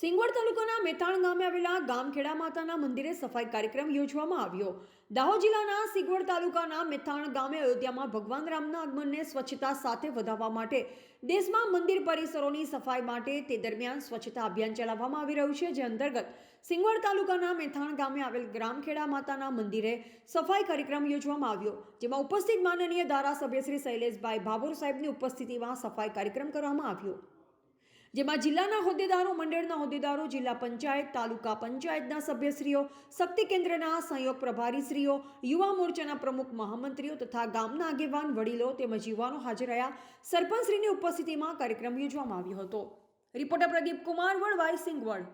સિંગવડ તાલુકાના મેથાણ ગામે આવેલા ગામખેડા માતાના મંદિરે સફાઈ કાર્યક્રમ યોજવામાં આવ્યો. દાહોદ જિલ્લાના સિંગવડ તાલુકાના મેથાણ ગામે અયોધ્યામાં ભગવાન રામના આગમનને સ્વચ્છતા સાથે વધાવવા માટે દેશમાં મંદિર પરિસરોની સફાઈ માટે તે દરમિયાન સ્વચ્છતા અભિયાન ચલાવવામાં આવી રહ્યું છે, જે અંતર્ગત સિંગવડ તાલુકાના મેથાણ ગામે આવેલ ગ્રામખેડા માતાના મંદિરે સફાઈ કાર્યક્રમ યોજવામાં આવ્યો, જેમાં ઉપસ્થિત માનનીય ધારાસભ્ય શ્રી શૈલેષભાઈ ભાભોર સાહેબની ઉપસ્થિતિમાં સફાઈ કાર્યક્રમ કરવામાં આવ્યો. જેમાં જિલ્લાના હોદ્દેદારો, મંડળના હોદ્દેદારો, જિલ્લા પંચાયત, તાલુકા પંચાયતના સભ્યશ્રીઓ, શક્તિ કેન્દ્રના સંયોગ પ્રભારીશ્રીઓ, યુવા મોરચાના પ્રમુખ મહામંત્રીઓ તથા ગામના આગેવાન, વડીલો તેમજ યુવાનો હાજર રહ્યા. સરપંચશ્રીની ઉપસ્થિતિમાં કાર્યક્રમ યોજવામાં આવ્યો હતો. રિપોર્ટર પ્રદીપ કુમાર વડવાઈ સિંગવડ